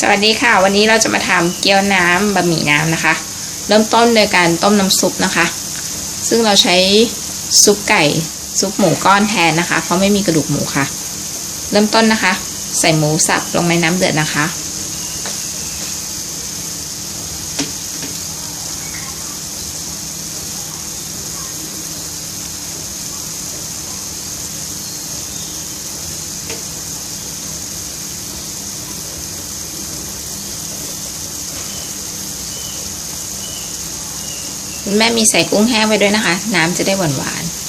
สวัสดีค่ะ วันนี้เราจะมาทำเกี๊ยวน้ำบะหมี่น้ำนะคะ เริ่มต้นโดยการต้มน้ำซุปนะคะ ซึ่งเราใช้ซุปไก่ซุปหมูก้อนแทนนะคะ เพราะไม่มีกระดูกหมูค่ะ เริ่มต้นนะคะ ใส่หมูสับลงในน้ำเดือดนะคะ แม่มีใส่กุ้งแห้งไว้ด้วยนะคะ น้ำจะได้หวานหวานๆ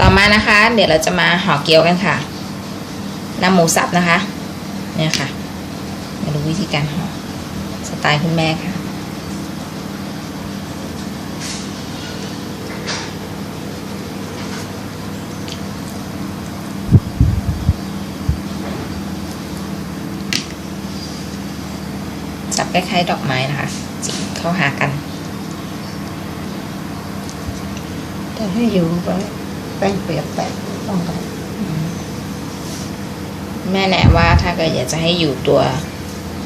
ต่อมานะคะ เดี๋ยวเราจะมาห่อเกี๊ยวกันค่ะนำหมูสับนะคะ เนี่ยค่ะมาดูวิธีการห่อสไตล์คุณแม่ค่ะ คล้ายๆดอกไม้นะคะจิกเข้าหากันจะให้อยู่ไว้แป้งเปียกแตกต้องไปแม่แนะว่าถ้าเกิดอยากจะให้อยู่ตัว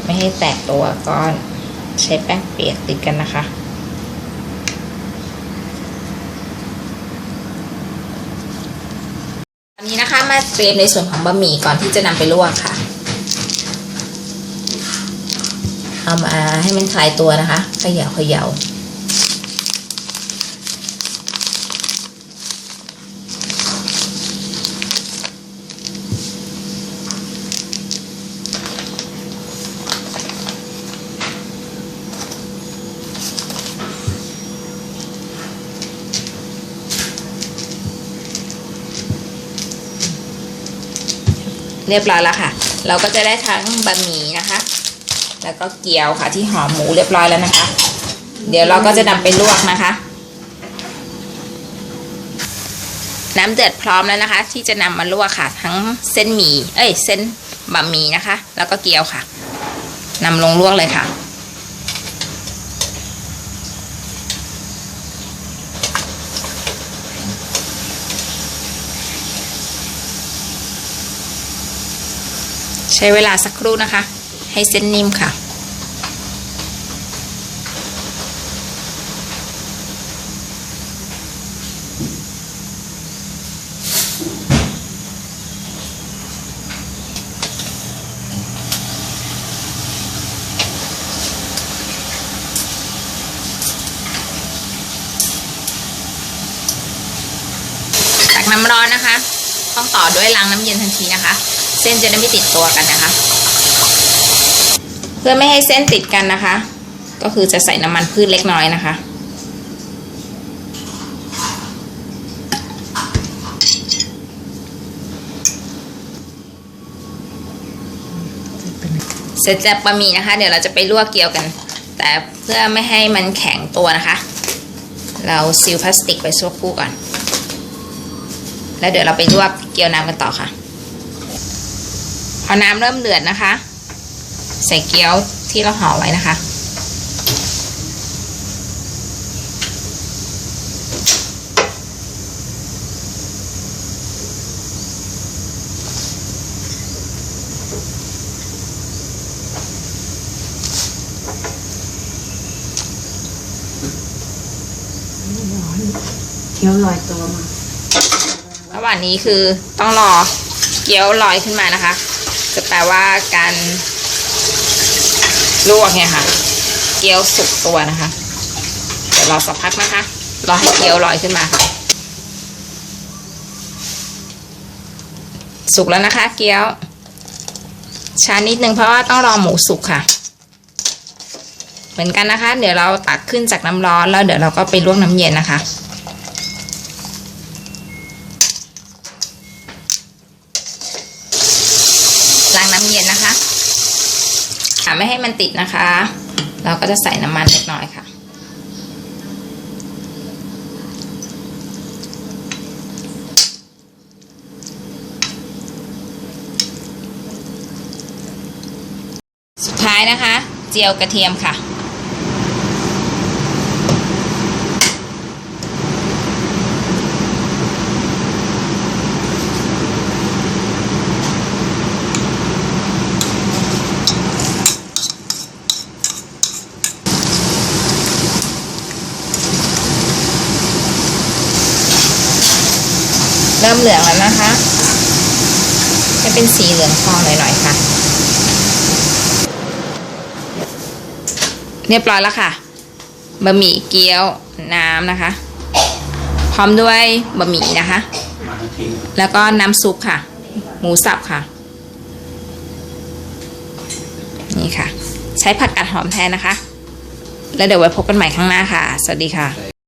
ไม่ให้แตกตัวก็ใช้แป้งเปียกติดกันนะคะตอนนี้นะคะมาเตรียมในส่วนของบะหมี่ก่อนที่จะนำไปลวกค่ะ เอามาให้มันคลายตัวนะคะเขย่าเขย่าเรียบร้อยแล้วค่ะ เราก็จะได้ทั้งบะหมี่นะคะ แล้วก็เกี๊ยวค่ะที่ห่อหมูเรียบร้อยแล้วนะคะ เดี๋ยวเราก็จะนำไปลวกนะคะ น้ำเดือดพร้อมแล้วนะคะ ที่จะนำมาลวกค่ะ ทั้งเส้นหมี่เอ้ยเส้นบะหมี่นะคะ แล้วก็เกี๊ยวค่ะนำลงลวกเลยค่ะใช้เวลาสักครู่นะคะ ให้เส้นนิ่มค่ะ ตักน้ำร้อนนะคะ ต้องต่อด้วยล้างน้ำเย็นทันทีนะคะ เส้นจะได้ไม่ติดตัวกันนะคะ เพื่อไม่ให้เส้นติดกันนะคะ ก็คือจะใส่น้ำมันพืชเล็กน้อยนะคะ เสร็จจากบะหมี่นะคะ เดี๋ยวเราจะไปลวกเกี๊ยวกัน แต่เพื่อไม่ให้มันแข็งตัวนะคะ เราซีลพลาสติกไปชั่วครู่ก่อน แล้วเดี๋ยวเราไปลวกเกี๊ยวน้ำกันต่อค่ะ พอน้ำเริ่มเดือดนะคะ ใส่เกี๊ยวที่เราห่อไว้นะคะ เคี้ยวลอยตัวมาระหว่างนี้คือต้องรอเกี๊ยวลอยขึ้นมานะคะ จะแปลว่าการ ลวกเนี่ยค่ะ เกี๊ยวสุกตัวนะคะ เดี๋ยวรอสักพักนะคะ รอให้เกี๊ยวลอยขึ้นมาค่ะ สุกแล้วนะคะ เกี๊ยว ช้านิดนึงเพราะว่าต้องรอหมูสุกค่ะ เหมือนกันนะคะ เดี๋ยวเราตักขึ้นจากน้ำร้อนแล้วเดี๋ยวเราก็ไปลวกน้ำเย็นนะคะ ล้างน้ำเย็นนะ ค่ะไม่ให้มันติดนะคะ เราก็จะใส่น้ำมันเล็กน้อยค่ะ สุดท้ายนะคะ เจียวกระเทียมค่ะ เริ่มเหลืองแล้วนะคะ จะเป็นสีเหลืองทองหน่อยๆค่ะ เรียบร้อยแล้วค่ะบะหมี่เกี๊ยวน้ำนะคะ พร้อมด้วยบะหมี่นะคะ แล้วก็น้ำซุปค่ะ หมูสับค่ะ นี่ค่ะ ใช้ผักกาดหอมแทนนะคะ แล้วเดี๋ยวไว้พบกันใหม่ข้างหน้าค่ะ สวัสดีค่ะ